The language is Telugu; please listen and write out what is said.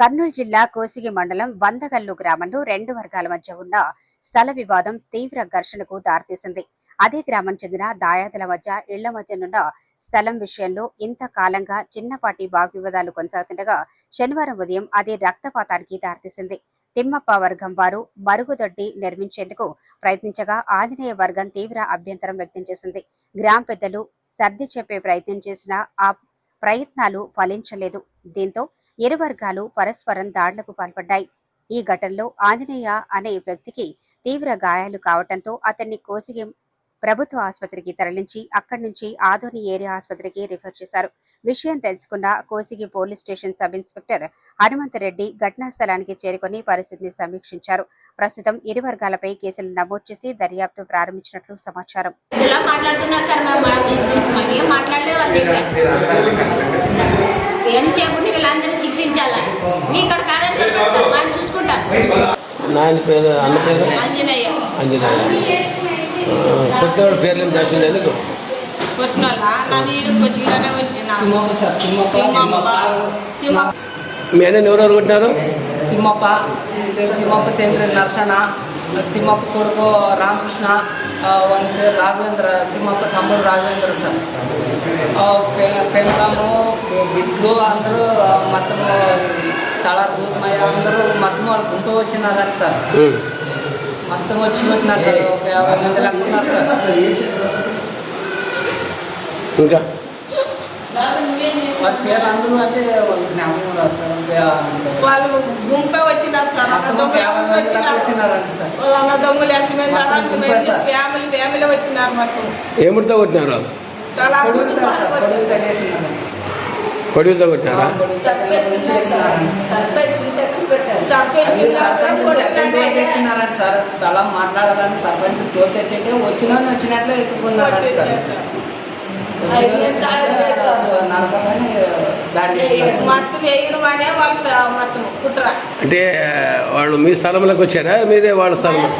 కర్నూలు జిల్లా కోసిగి మండలం వందగల్లు గ్రామంలో రెండు వర్గాల మధ్య ఉన్న స్థల వివాదం తీవ్ర ఘర్షణకు దారితీసింది. అదే గ్రామం చెందిన దాయాదుల మధ్య ఇళ్ళ మధ్యనున్న స్థలం విషయంలో ఇంతకాలంగా చిన్నపాటి వాగ్వివాదాలు కొనసాగుతుండగా శనివారం ఉదయం అది రక్తపాతానికి దారితీసింది. తిమ్మప్ప వర్గం వారు మరుగుదొడ్డి నిర్మించేందుకు ప్రయత్నించగా ఆంజనేయ వర్గం తీవ్ర అభ్యంతరం వ్యక్తం చేసింది. గ్రామ పెద్దలు సర్ది చెప్పే ప్రయత్నం చేసినా ఆ ప్రయత్నాలు ఫలించలేదు. దీంతో ఇరు వర్గాలు పరస్పరం దాడులకు పాల్పడ్డాయి. ఈ ఘటనలో ఆంజనేయ అనే వ్యక్తికి తీవ్ర గాయాలు కావడంతో అతన్ని కోసిగి ప్రభుత్వ ఆసుపత్రికి తరలించి అక్కడి నుంచి ఆదోని ఏరియా ఆసుపత్రికి రిఫర్ చేశారు. విషయం తెలుసుకున్న Kosigi police station sub inspector Hanumanthareddy ఘటనా స్థలానికి చేరుకొని పరిస్థితిని సమీక్షించారు. ప్రస్తుతం ఇరు వర్గాలపై కేసులు నమోదు చేసి దర్యాప్తు ప్రారంభించినట్లు సమాచారం. ఇలా మాట్లాడుతున్నారు సార్ మేము మనం చూసి మరి ఏం మాట్లాడలేదు వాళ్ళ దగ్గర ఏం చెప్పండి వీళ్ళందరినీ శిక్షించాలా మీ ఇక్కడ కాదని సార్ మనం చూసుకుంటాం నాయన పేరు అన్న పేరు? ఆంజనేయ. అంజనేయ కొట్టినవాడు పేర్లు ఏం దాచింది ఎందుకు తిమ్మప్ప సార్ తిమ్మప్ప తిమ్మప్ప తిమ్మప్ప మీ అన్న ఎవరెవరు కొట్టినారు? తిమ్మప్ప తిమ్మప్ప తండ్రి నరసన. తిమ్మప్ప కొడుకు రామకృష్ణ పేరు రాఘవేంద్ర తిమ్మప్ప తమ్ముడు రాఘవేంద్ర సార్ పెండ్లాము బిడ్లు అందరూ మొత్తము తలారు దూతమయ్య అందరూ మొత్తం వాళ్ళు గుంటూ వచ్చినారని సార్. మొత్తం వచ్చి కొట్టినారు సార్ ఒక యాభై మంది లెక్క ఉన్నారు సార్ ఇంకా వారి పేరు అందరూ అంటే జ్ఞాపకం వాళ్ళు గుంపే వచ్చినారు సార్ అన్న దొంగలు ఎంతమంది. ఫ్యామిలీ ఫ్యామిలీ వచ్చినారు మొత్తం ఏమిటితో కొట్టినారు? కొడుకులతో కొట్టినారా? తెచ్చినారని సార్. స్థలం మాట్లాడాలని సర్పంచ్ తోలు తెచ్చింటే వచ్చిన వచ్చినట్లే ఎక్కుకున్నారని సార్ కొట్టేశారు సార్. వచ్చిన వచ్చినట్లే నడపాలని దాడి చేసినారు మొత్తం వేయడం అనే వాళ్ళు మొత్తం కుట్ర. అంటే వాళ్ళు మీ స్థలంలోకి వచ్చారా? మీరే వాళ్ళ స్థలం